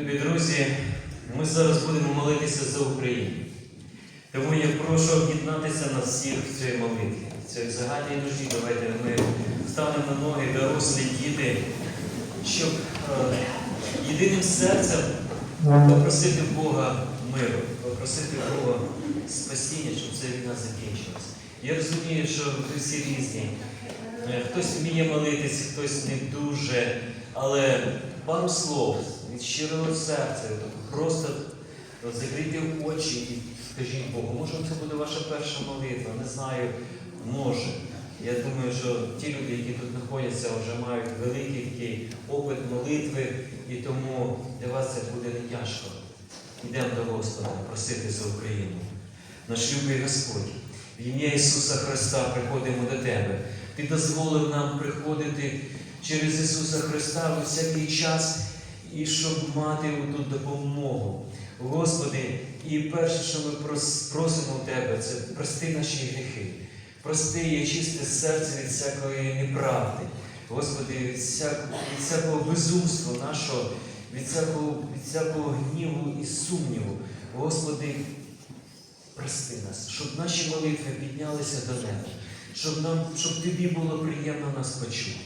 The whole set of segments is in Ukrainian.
Любі друзі, ми зараз будемо молитися за Україну. Тому я прошу об'єднатися нас всіх в цій молитві. В цій загальній нужді давайте ми встанемо на ноги, дорослі, діти, щоб е, єдиним серцем попросити Бога миру, попросити Бога спасіння, щоб ця війна закінчилась. Я розумію, що ви всі різні. Е, Хтось вміє молитись, хтось не дуже, але пару слов від щирого серця, просто закрийте очі і скажіть Богу, може це буде ваша перша молитва, не знаю, може. Я думаю, що ті люди, які тут знаходяться, вже мають великий такий опит молитви, і тому для вас це буде не тяжко. Йдемо до Господа просити за Україну. Наш любий Господь, в ім'я Ісуса Христа приходимо до Тебе. Ти дозволив нам приходити через Ісуса Христа у всякий час і щоб мати ту допомогу. Господи, і перше, що ми просимо Тебе, це прости наші гріхи, прости і очисти серце від всякої неправди. Господи, від всякого, від всякого безумства нашого, від всякого, від всякого гніву і сумніву. Господи, прости нас, щоб наші молитви піднялися до неба, щоб нам, щоб тобі було приємно нас почути.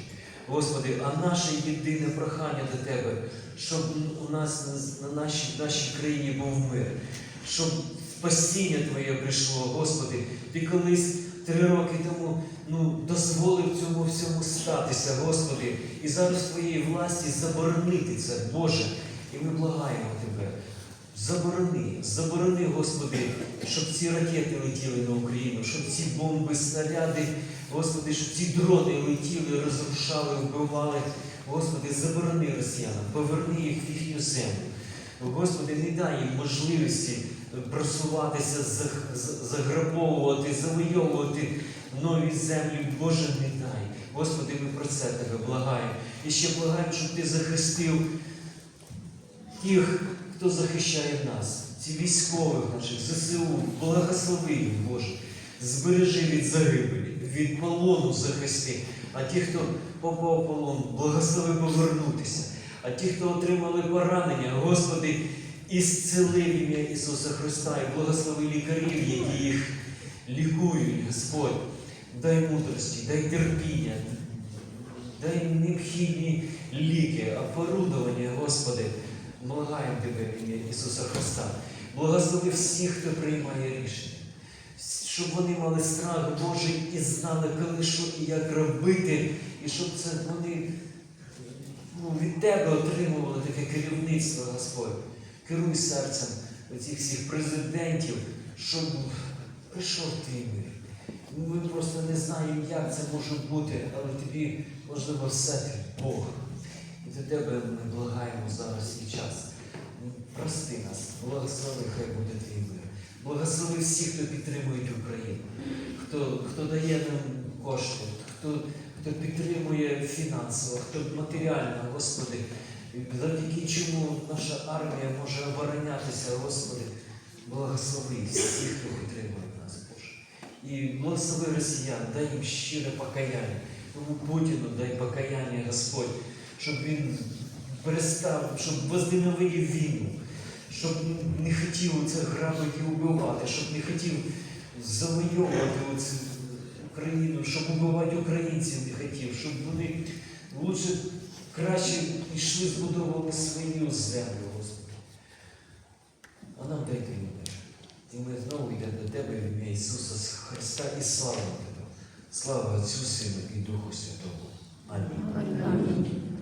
Господи, а наше єдине прохання до Тебе, щоб у нас на нашій, нашій країні був мир, щоб спасіння Твоє прийшло, Господи, Ти колись три роки тому ну, дозволив цьому всьому статися, Господи, і зараз в Твоїй власті заборонити це, Боже. І ми благаємо Тебе. Заборони, заборони, Господи, щоб ці ракети летіли на Україну, щоб ці бомби, снаряди, Господи, щоб ці дрони летіли, розрушали, вбивали. Господи, заборони росіянам, поверни їх в їхню землю. Господи, не дай їм можливості просуватися, заграбовувати, завойовувати нові землі. Боже, не дай. Господи, ми про це тебе благаємо. І ще благаємо, щоб ти захистив тих, хто захищає нас, ці військових наших, ЗСУ, благослови їх, Боже, збережи від загибелі, від полону захисти. А ті, хто попав в полон, благослови повернутися. А ті, хто отримали поранення, Господи, ісцели в ім'я Ісуса Христа і благослови лікарів, які їх лікують, Господь. Дай мудрості, дай терпіння, дай необхідні ліки, оборудовання, Господи. Благаємо Тебе ім'я Ісуса Христа. Благослови всіх, хто приймає рішення. Щоб вони мали страх Божий і знали, коли що і як робити, і щоб це вони ну, від Тебе отримували таке керівництво, Господь. Керуй серцем оцих всіх президентів, щоб прийшов твій мир. Ми просто не знаємо, як це може бути, але тобі можливо все Бог. І до тебе ми благаємо зараз і час. Прости нас, благослови, хай буде твій мир. Благослови всіх, хто підтримує Україну, хто, хто дає нам кошти, хто, хто підтримує фінансово, хто матеріально, Господи, завдяки чому наша армія може оборонятися, Господи, благослови всіх, хто підтримує нас, Боже. І благослови росіян, дай їм щире покаяння. Тому Путіну дай покаяння, Господь, щоб він перестав, щоб воздвиновив війну, щоб не хотів це грабити і убивати, щоб не хотів завойовувати оцю Україну, щоб убивати українців не хотів, щоб вони лучше краще йшли, збудовували свою землю, Господи. А нам дай твій мир. І ми знову йдемо до Тебе в ім'я Ісуса Христа і слава Тебе. Слава Отцю Сину і Духу Святому. Амінь. Амінь.